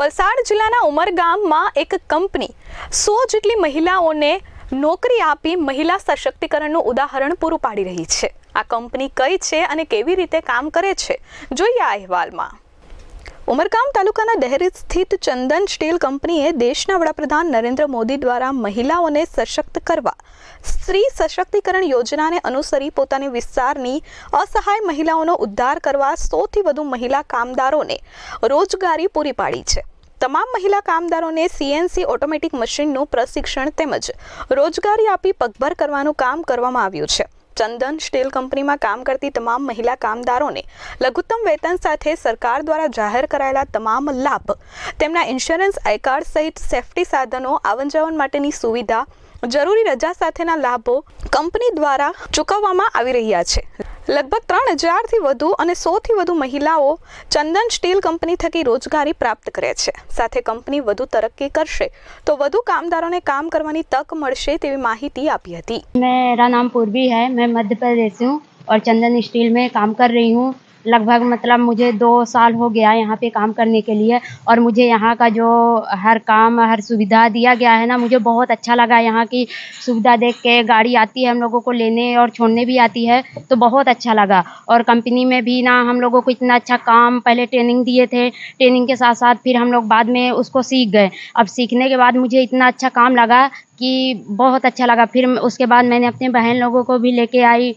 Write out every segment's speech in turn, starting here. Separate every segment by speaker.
Speaker 1: વલસાડ જિલ્લાના ઉમરગામમાં એક કંપની સો જેટલી મહિલાઓને નોકરી આપી મહિલા સશક્તિકરણનું ઉદાહરણ પૂરું પાડી રહી છે. આ કંપની કઈ છે અને કેવી રીતે કામ કરે છે? જોઈએ આ અહેવાલમાં. ઉમરગામ તાલુકાના દહેરી સ્થિત ચંદન સ્ટીલ કંપનીએ દેશના વડાપ્રધાન નરેન્દ્ર મોદી દ્વારા મહિલાઓને સશક્ત કરવા, સ્ત્રી સશક્તિકરણ યોજનાને અનુસરી પોતાની વિસ્તારની અસહાય મહિલાઓનો ઉદ્ધાર કરવા સૌથી વધુ મહિલા કામદારોને રોજગારી પૂરી પાડી છે. તમામ મહિલા કામદારોને સીએનસી ઓટોમેટિક મશીનનું પ્રશિક્ષણ તેમજ રોજગારી આપી પગભર કરવાનું કામ કરવામાં આવ્યું છે. ચંદન સ્ટીલ કંપનીમાં કામ કરતી તમામ મહિલા કામદારોને લઘુત્તમ વેતન સાથે સરકાર દ્વારા જાહેર કરાયેલા તમામ લાભ, તેમના ઇન્સ્યોરન્સ આઈ કાર્ડ સહિત સેફટી સાધનો આવન જાવન માટેની સુવિધા, જરૂરી રજા સાથેના લાભો કંપની દ્વારા ચૂકવવામાં આવી રહ્યા છે. લગભગ ત્રણ હજારથી વધુ અને સોથી વધુ મહિલાઓ ચંદન સ્ટીલ કંપની થકી રોજગારી પ્રાપ્ત કરે છે સાથે કંપની વધુ તરક્કી કરશે તો વધુ કામદારોને કામ કરવાની તક મળશે તેવી માહિતી આપી હતી
Speaker 2: मेरा नाम पूर्वी है मैं मध्य प्रदेश से हूँ और चंदन स्टील में काम कर रही हूँ लगभग मतलब मुझे दो साल हो गया यहाँ पे काम करने के लिए और मुझे यहाँ का जो हर काम, हर सुविधा दिया गया है ना, मुझे बहुत अच्छा लगा यहाँ की सुविधा देख के। गाड़ी आती है हम लोगों को लेने और छोड़ने भी आती है तो बहुत अच्छा लगा। और कंपनी में भी ना हम लोगों को इतना अच्छा काम, पहले ट्रेनिंग दिए थे ट्रेनिंग के साथ साथ फिर हम लोग बाद में उसको सीख गए। अब सीखने के बाद मुझे इतना अच्छा काम लगा कि बहुत अच्छा लगा। फिर उसके बाद मैंने अपने बहन लोगों को भी लेके आई।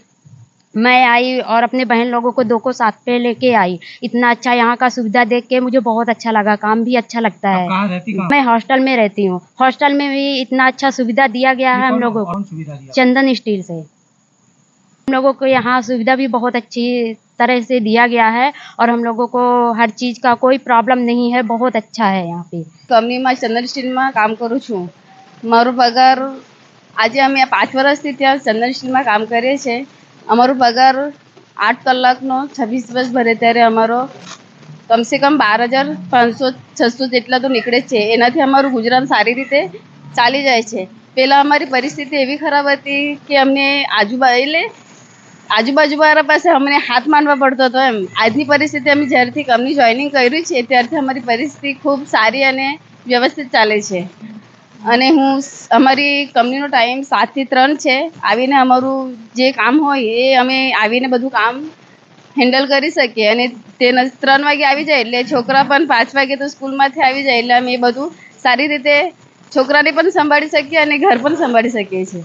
Speaker 2: मैं आई और अपने बहन लोगों को दो को साथ पे लेके आई इतना अच्छा यहाँ का सुविधा देख के मुझे बहुत अच्छा लगा काम भी अच्छा लगता है
Speaker 3: कहाँ रहती कहाँ
Speaker 2: मैं हॉस्टल में रहती हूँ हॉस्टल में भी इतना अच्छा सुविधा दिया गया है हम
Speaker 3: कौन-
Speaker 2: लोगों को
Speaker 3: कौन सुविधा दिया
Speaker 2: चंदन स्टील से हम लोगों को यहाँ सुविधा भी बहुत अच्छी तरह से दिया गया है और हम लोगों को हर चीज़ का कोई प्रॉब्लम नहीं है बहुत अच्छा है यहाँ पे
Speaker 4: કંપનીમાં ચંદન સ્ટીલમાં કામ કરું છું મારો પગાર આજે અમે આ પાંચ વર્ષથી ત્યાં ચંદન સ્ટીલમાં કામ કરીએ છીએ અમારો પગાર આઠ કલાકનો, છવ્વીસ દિવસ ભરે ત્યારે અમારો કમસે કમ બાર હજાર પાંચસો, છસો જેટલા તો નીકળે જ છે. એનાથી અમારું ગુજરાન સારી રીતે ચાલી જાય છે. પહેલાં અમારી પરિસ્થિતિ એવી ખરાબ હતી કે અમને આજુબાજુ એટલે આજુબાજુવાળા પાસે અમને હાથ માંડવા પડતો હતો એમ. આજની પરિસ્થિતિ અમે જ્યારથી કંપની જોઈનિંગ કર્યું છે, ત્યારથી અમારી પરિસ્થિતિ ખૂબ સારી અને વ્યવસ્થિત ચાલે છે. અને હું અમારી કંપનીનો ટાઈમ સાતથી ત્રણ છે. આવીને અમારું જે કામ હોય એ અમે આવીને બધું કામ હેન્ડલ કરી શકીએ. અને તે ત્રણ વાગે આવી જાય એટલે છોકરા પણ પાંચ વાગે તો સ્કૂલમાંથી આવી જાય એટલે અમે એ બધું સારી રીતે છોકરાને પણ સંભાળી શકીએ અને ઘર પણ સંભાળી શકીએ છીએ.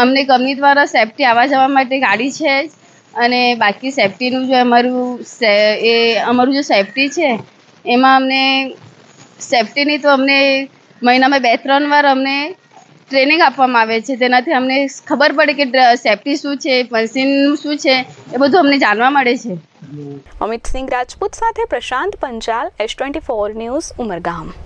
Speaker 4: અમને કંપની દ્વારા સેફટી આવવા જવા માટે ગાડી છે જ. અને બાકી સેફટીનું જે અમારું એ અમારું જે સેફટી છે, એમાં અમને સેફટીની તો અમને મહિનામાં બે, ત્રણ વાર અમને ટ્રેનિંગ આપવામાં આવે છે. તેનાથી અમને ખબર પડે કે સેફટી શું છે મશીન શું છે, એ બધું અમને જાણવા મળે છે.
Speaker 1: અમિત સિંહ રાજપૂત સાથે Prashant Panchal S twenty four news Umargam.